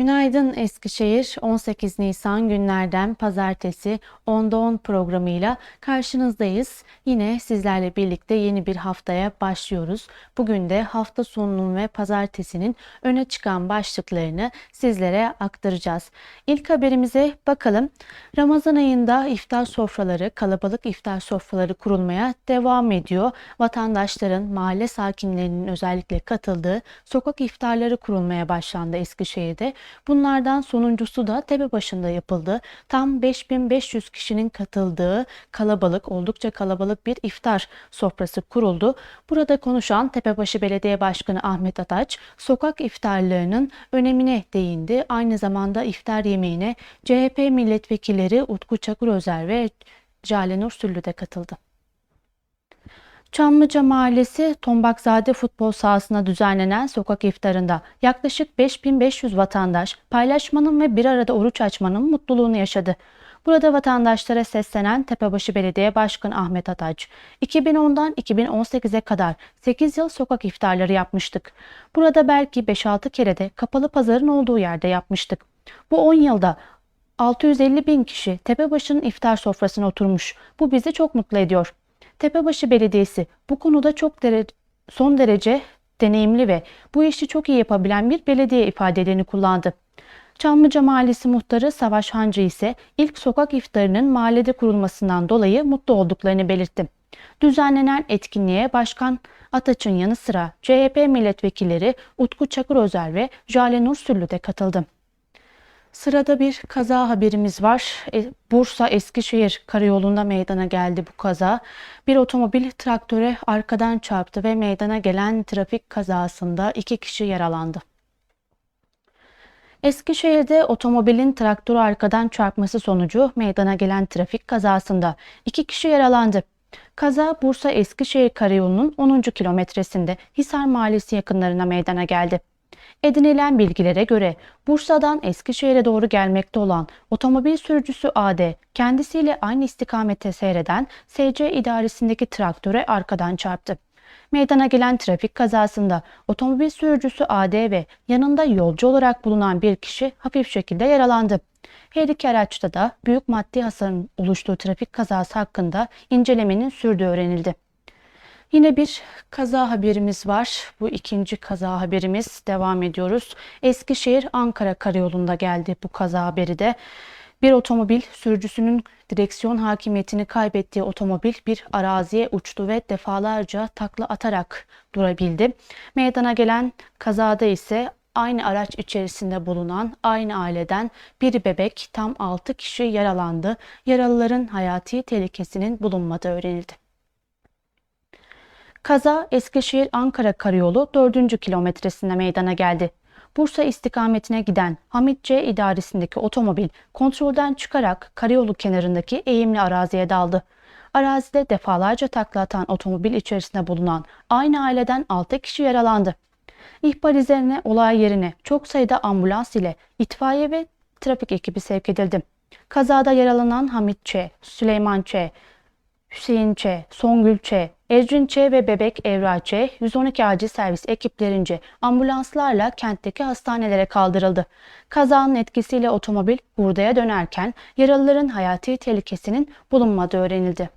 Günaydın Eskişehir. 18 Nisan günlerden pazartesi 10'da 10 programıyla karşınızdayız. Yine sizlerle birlikte yeni bir haftaya başlıyoruz. Bugün de hafta sonunun ve pazartesinin öne çıkan başlıklarını sizlere aktaracağız. İlk haberimize bakalım. Ramazan ayında iftar sofraları, kalabalık iftar sofraları kurulmaya devam ediyor. Vatandaşların, mahalle sakinlerinin özellikle katıldığı sokak iftarları kurulmaya başlandı Eskişehir'de. Bunlardan sonuncusu da Tepebaşı'nda yapıldı. Tam 5500 kişinin katıldığı kalabalık, oldukça kalabalık bir iftar sofrası kuruldu. Burada konuşan Tepebaşı Belediye Başkanı Ahmet Ataç, sokak iftarlarının önemine değindi. Aynı zamanda iftar yemeğine CHP milletvekilleri Utku Çakırözer ve Cale Nur Süllü de katıldı. Çamlıca Mahallesi Tombakzade futbol sahasına düzenlenen sokak iftarında yaklaşık 5500 vatandaş paylaşmanın ve bir arada oruç açmanın mutluluğunu yaşadı. Burada vatandaşlara seslenen Tepebaşı Belediye Başkanı Ahmet Ataç, 2010'dan 2018'e kadar 8 yıl sokak iftarları yapmıştık. Burada belki 5-6 kere de kapalı pazarın olduğu yerde yapmıştık. Bu 10 yılda 650 bin kişi Tepebaşı'nın iftar sofrasına oturmuş. Bu bizi çok mutlu ediyor. Tepebaşı Belediyesi bu konuda çok dere son derece deneyimli ve bu işi çok iyi yapabilen bir belediye ifadelerini kullandı. Çamlıca Mahallesi Muhtarı Savaş Hancı ise ilk sokak iftarının mahallede kurulmasından dolayı mutlu olduklarını belirtti. Düzenlenen etkinliğe Başkan Ataç'ın yanı sıra CHP milletvekilleri Utku Çakırözer ve Jale Nur Süllü de katıldı. Sırada bir kaza haberimiz var. E, Bursa Eskişehir karayolunda meydana geldi bu kaza. Bir otomobil traktöre arkadan çarptı ve meydana gelen trafik kazasında iki kişi yaralandı. Eskişehir'de otomobilin traktörü arkadan çarpması sonucu meydana gelen trafik kazasında iki kişi yaralandı. Kaza Bursa Eskişehir karayolunun 10. kilometresinde Hisar Mahallesi yakınlarına meydana geldi. Edinilen bilgilere göre Bursa'dan Eskişehir'e doğru gelmekte olan otomobil sürücüsü AD kendisiyle aynı istikamette seyreden SC idaresindeki traktöre arkadan çarptı. Meydana gelen trafik kazasında otomobil sürücüsü AD ve yanında yolcu olarak bulunan bir kişi hafif şekilde yaralandı. Her iki araçta da büyük maddi hasarın oluştuğu trafik kazası hakkında incelemenin sürdüğü öğrenildi. Yine bir kaza haberimiz var. Bu ikinci kaza haberimiz. Devam ediyoruz. Eskişehir Ankara karayolunda geldi bu kaza haberi de. Bir otomobil sürücüsünün direksiyon hakimiyetini kaybettiği otomobil bir araziye uçtu ve defalarca takla atarak durabildi. Meydana gelen kazada ise aynı araç içerisinde bulunan aynı aileden bir bebek tam 6 kişi yaralandı. Yaralıların hayati tehlikesinin bulunmadığı öğrenildi. Kaza Eskişehir-Ankara karayolu 4. kilometresinde meydana geldi. Bursa istikametine giden Hamit C idaresindeki otomobil kontrolden çıkarak karayolu kenarındaki eğimli araziye daldı. Arazide defalarca takla atan otomobil içerisinde bulunan aynı aileden 6 kişi yaralandı. İhbar üzerine olay yerine çok sayıda ambulans ile itfaiye ve trafik ekibi sevk edildi. Kazada yaralanan Hamit Ç, Süleyman Ç, Hüseyin Ç, Songül Ç, Ecrin Ç ve Bebek Evra Ç, 112 acil servis ekiplerince ambulanslarla kentteki hastanelere kaldırıldı. Kazanın etkisiyle otomobil hurdaya dönerken yaralıların hayati tehlikesinin bulunmadığı öğrenildi.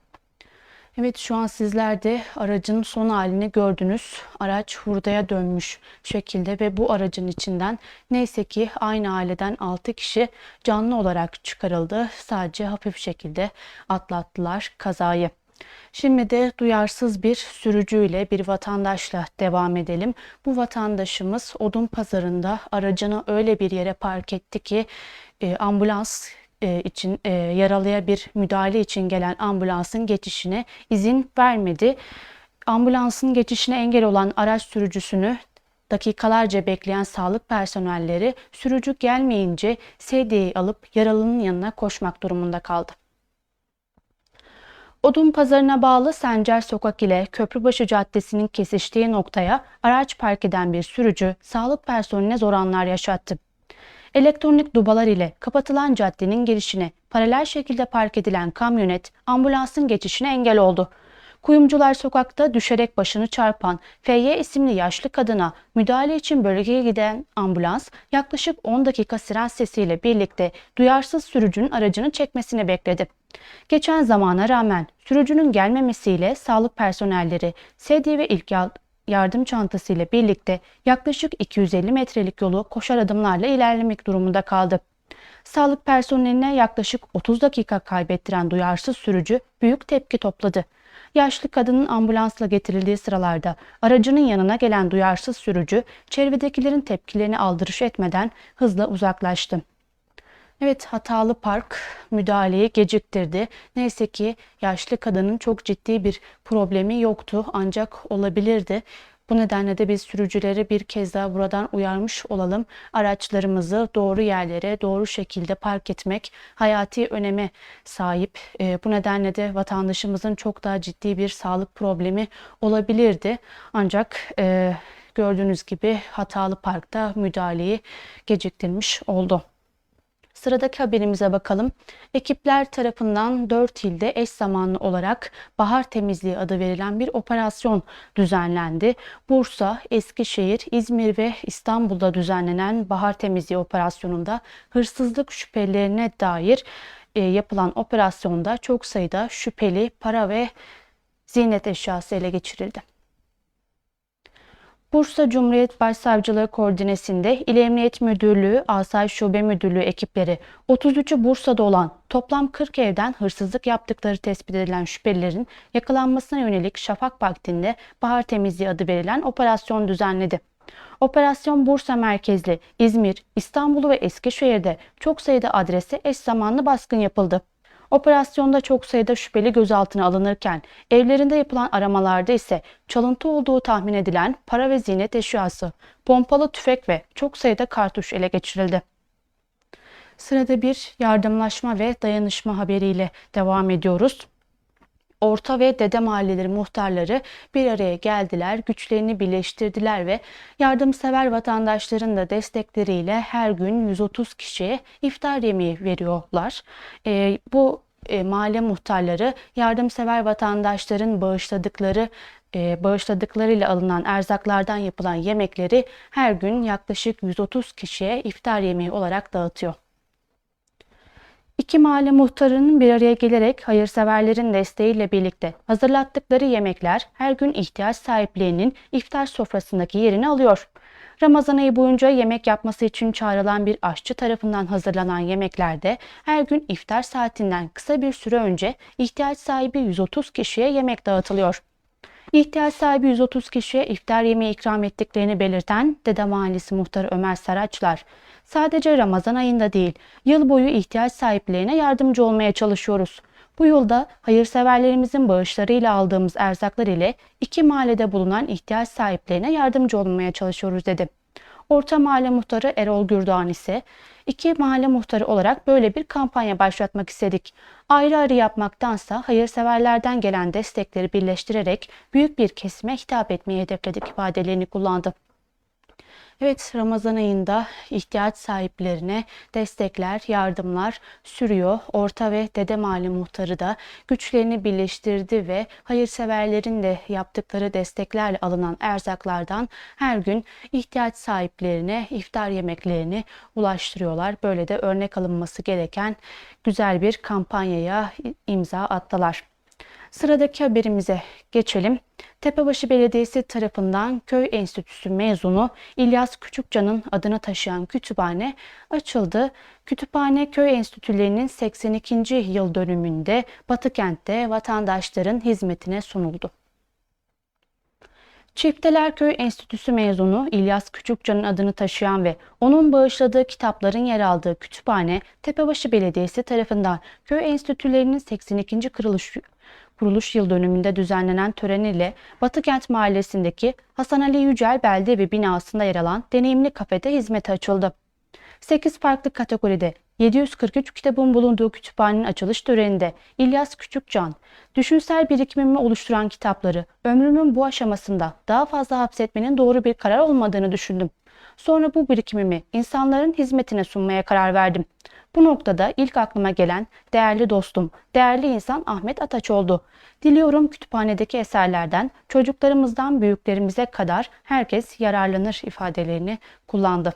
Evet şu an sizler de aracın son halini gördünüz. Araç hurdaya dönmüş şekilde ve bu aracın içinden neyse ki aynı aileden 6 kişi canlı olarak çıkarıldı. Sadece hafif şekilde atlattılar kazayı. Şimdi de duyarsız bir sürücüyle bir vatandaşla devam edelim. Bu vatandaşımız odun pazarında aracını öyle bir yere park etti ki e, ambulans e, için e, yaralıya bir müdahale için gelen ambulansın geçişine izin vermedi. Ambulansın geçişine engel olan araç sürücüsünü dakikalarca bekleyen sağlık personelleri sürücü gelmeyince sedyeyi alıp yaralının yanına koşmak durumunda kaldı. Odun pazarına bağlı Sencer Sokak ile Köprübaşı Caddesi'nin kesiştiği noktaya araç park eden bir sürücü sağlık personeline zor anlar yaşattı. Elektronik dubalar ile kapatılan caddenin girişine paralel şekilde park edilen kamyonet ambulansın geçişine engel oldu. Kuyumcular sokakta düşerek başını çarpan Feyye isimli yaşlı kadına müdahale için bölgeye giden ambulans yaklaşık 10 dakika siren sesiyle birlikte duyarsız sürücünün aracını çekmesini bekledi. Geçen zamana rağmen sürücünün gelmemesiyle sağlık personelleri sedye ve ilk ya- yardım çantası ile birlikte yaklaşık 250 metrelik yolu koşar adımlarla ilerlemek durumunda kaldı. Sağlık personeline yaklaşık 30 dakika kaybettiren duyarsız sürücü büyük tepki topladı. Yaşlı kadının ambulansla getirildiği sıralarda aracının yanına gelen duyarsız sürücü çevredekilerin tepkilerini aldırış etmeden hızla uzaklaştı. Evet hatalı park müdahaleyi geciktirdi. Neyse ki yaşlı kadının çok ciddi bir problemi yoktu ancak olabilirdi. Bu nedenle de biz sürücüleri bir kez daha buradan uyarmış olalım. Araçlarımızı doğru yerlere doğru şekilde park etmek hayati öneme sahip. E, bu nedenle de vatandaşımızın çok daha ciddi bir sağlık problemi olabilirdi. Ancak e, gördüğünüz gibi hatalı parkta müdahaleyi geciktirmiş oldu. Sıradaki haberimize bakalım. Ekipler tarafından 4 ilde eş zamanlı olarak bahar temizliği adı verilen bir operasyon düzenlendi. Bursa, Eskişehir, İzmir ve İstanbul'da düzenlenen bahar temizliği operasyonunda hırsızlık şüphelilerine dair e, yapılan operasyonda çok sayıda şüpheli para ve ziynet eşyası ele geçirildi. Bursa Cumhuriyet Başsavcılığı koordinesinde İl Emniyet Müdürlüğü, Asayiş Şube Müdürlüğü ekipleri 33'ü Bursa'da olan toplam 40 evden hırsızlık yaptıkları tespit edilen şüphelilerin yakalanmasına yönelik şafak vaktinde bahar temizliği adı verilen operasyon düzenledi. Operasyon Bursa merkezli İzmir, İstanbul ve Eskişehir'de çok sayıda adrese eş zamanlı baskın yapıldı. Operasyonda çok sayıda şüpheli gözaltına alınırken evlerinde yapılan aramalarda ise çalıntı olduğu tahmin edilen para ve ziynet eşyası, pompalı tüfek ve çok sayıda kartuş ele geçirildi. Sırada bir yardımlaşma ve dayanışma haberiyle devam ediyoruz. Orta ve Dede Mahalleleri muhtarları bir araya geldiler, güçlerini birleştirdiler ve yardımsever vatandaşların da destekleriyle her gün 130 kişiye iftar yemeği veriyorlar. E, bu e, mahalle muhtarları yardımsever vatandaşların bağışladıkları e, bağışladıklarıyla alınan erzaklardan yapılan yemekleri her gün yaklaşık 130 kişiye iftar yemeği olarak dağıtıyor. İki mahalle muhtarının bir araya gelerek hayırseverlerin desteğiyle birlikte hazırlattıkları yemekler her gün ihtiyaç sahiplerinin iftar sofrasındaki yerini alıyor. Ramazan ayı boyunca yemek yapması için çağrılan bir aşçı tarafından hazırlanan yemeklerde her gün iftar saatinden kısa bir süre önce ihtiyaç sahibi 130 kişiye yemek dağıtılıyor. İhtiyaç sahibi 130 kişiye iftar yemeği ikram ettiklerini belirten Dede Mahallesi muhtarı Ömer Saraçlar, sadece Ramazan ayında değil, yıl boyu ihtiyaç sahiplerine yardımcı olmaya çalışıyoruz. Bu yılda hayırseverlerimizin bağışlarıyla aldığımız erzaklar ile iki mahallede bulunan ihtiyaç sahiplerine yardımcı olmaya çalışıyoruz dedi. Orta Mahalle Muhtarı Erol Gürdoğan ise iki mahalle muhtarı olarak böyle bir kampanya başlatmak istedik. Ayrı ayrı yapmaktansa hayırseverlerden gelen destekleri birleştirerek büyük bir kesime hitap etmeyi hedefledik ifadelerini kullandı. Evet Ramazan ayında ihtiyaç sahiplerine destekler, yardımlar sürüyor. Orta ve Dede Mahalle muhtarı da güçlerini birleştirdi ve hayırseverlerin de yaptıkları desteklerle alınan erzaklardan her gün ihtiyaç sahiplerine iftar yemeklerini ulaştırıyorlar. Böyle de örnek alınması gereken güzel bir kampanyaya imza attılar. Sıradaki haberimize geçelim. Tepebaşı Belediyesi tarafından Köy Enstitüsü mezunu İlyas Küçükcan'ın adını taşıyan kütüphane açıldı. Kütüphane köy enstitülerinin 82. yıl dönümünde Batıkent'te vatandaşların hizmetine sunuldu. Çifteler Köy Enstitüsü mezunu İlyas Küçükcan'ın adını taşıyan ve onun bağışladığı kitapların yer aldığı kütüphane Tepebaşı Belediyesi tarafından köy enstitülerinin 82. kuruluş kuruluş yıl dönümünde düzenlenen tören ile Batıkent Mahallesi'ndeki Hasan Ali Yücel Belde ve binasında yer alan deneyimli kafede hizmete açıldı. 8 farklı kategoride 743 kitabın bulunduğu kütüphanenin açılış töreninde İlyas Küçükcan, düşünsel birikimimi oluşturan kitapları ömrümün bu aşamasında daha fazla hapsetmenin doğru bir karar olmadığını düşündüm. Sonra bu birikimimi insanların hizmetine sunmaya karar verdim. Bu noktada ilk aklıma gelen değerli dostum, değerli insan Ahmet Ataç oldu. Diliyorum kütüphanedeki eserlerden çocuklarımızdan büyüklerimize kadar herkes yararlanır ifadelerini kullandı.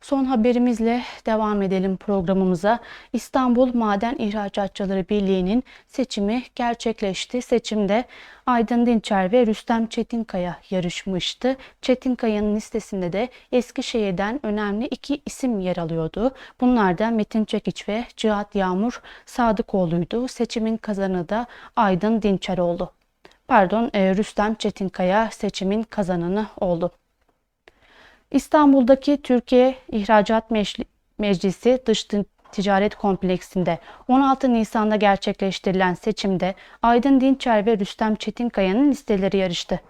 Son haberimizle devam edelim programımıza. İstanbul Maden İhracatçıları Birliği'nin seçimi gerçekleşti. Seçimde Aydın Dinçer ve Rüstem Çetinkaya yarışmıştı. Çetinkaya'nın listesinde de Eskişehir'den önemli iki isim yer alıyordu. Bunlar da Metin Çekiç ve Cihat Yağmur Sadıkoğlu'ydu. Seçimin kazanı da Aydın Dinçer oldu. Pardon, e, Rüstem Çetinkaya seçimin kazananı oldu. İstanbul'daki Türkiye İhracat Mecli- Meclisi Dış Ti- Ticaret Kompleksinde 16 Nisan'da gerçekleştirilen seçimde Aydın Dinçer ve Rüstem Çetinkaya'nın listeleri yarıştı.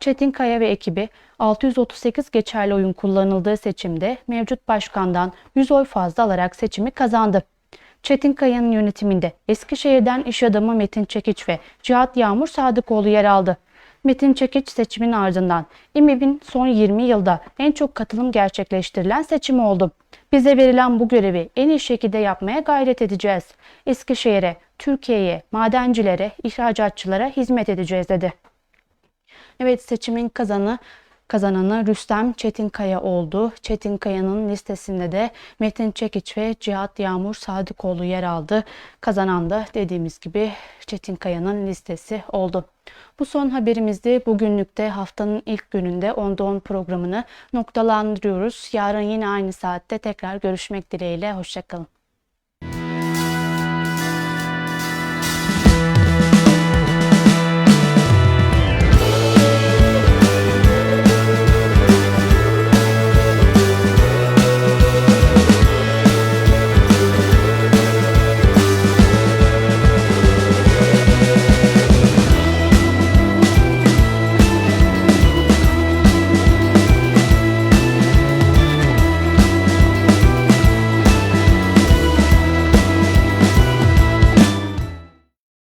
Çetinkaya ve ekibi 638 geçerli oyun kullanıldığı seçimde mevcut başkandan 100 oy fazla alarak seçimi kazandı. Çetinkaya'nın yönetiminde Eskişehir'den iş adamı Metin Çekiç ve Cihat Yağmur Sadıkoğlu yer aldı. Metin Çekiç seçimin ardından İMİB'in son 20 yılda en çok katılım gerçekleştirilen seçimi oldu. Bize verilen bu görevi en iyi şekilde yapmaya gayret edeceğiz. Eskişehir'e, Türkiye'ye, madencilere, ihracatçılara hizmet edeceğiz dedi. Evet seçimin kazanı kazananı Rüstem Çetinkaya oldu. Çetinkaya'nın listesinde de Metin Çekiç ve Cihat Yağmur Sadıkoğlu yer aldı. Kazanan da dediğimiz gibi Çetinkaya'nın listesi oldu. Bu son haberimizde bugünlükte haftanın ilk gününde Onda 10 programını noktalandırıyoruz. Yarın yine aynı saatte tekrar görüşmek dileğiyle. Hoşçakalın.